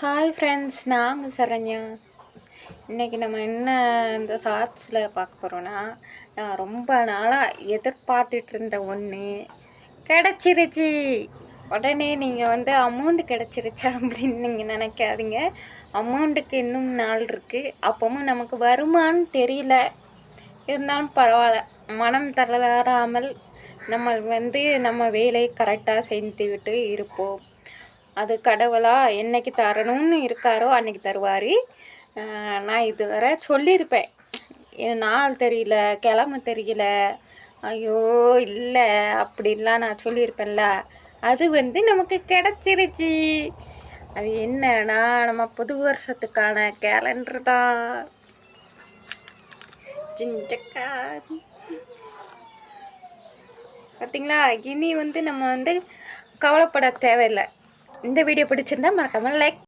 Hi friends நாங்கள் சரண்யா. இன்றைக்கி நம்ம என்ன இந்த ஷார்ட்ஸில் பார்க்க போகிறோன்னா நான் ரொம்ப நாளாக எதிர்பார்த்துட்டு இருந்த ஒன்று கிடச்சிருச்சு. உடனே நீங்கள் வந்து அமௌண்ட் கிடச்சிருச்சா அப்படின்னு நீங்கள் நினைக்காதீங்க. அமௌண்ட்டுக்கு இன்னும் நாள் இருக்குது அப்பவும் நமக்கு வருமான்னு தெரியல. இருந்தாலும் பரவாயில்ல. மனம் தளராமல் நம்ம வந்து நம்ம வேலையை கரெக்டாக செஞ்சுக்கிட்டு இருப்போம். அது கடவுளாக என்னைக்கு தரணும்னு இருக்காரோ அன்னைக்கு தருவார். நான் இதுவரை சொல்லியிருப்பேன். நாள் தெரியல கிழமை தெரியல. ஐயோ இல்லை அப்படின்லாம் நான் சொல்லியிருப்பேன்ல. அது வந்து நமக்கு கிடச்சிருச்சு. அது என்னன்னா நம்ம புது வருஷத்துக்கான கேலண்டர் தான். ஜிஞ்சக்கா பார்த்தீங்களா இனி வந்து நம்ம வந்து கவலைப்பட தேவையில்லை. இந்த வீடியோ பிடிச்சிருந்தா மறக்காமல் லைக்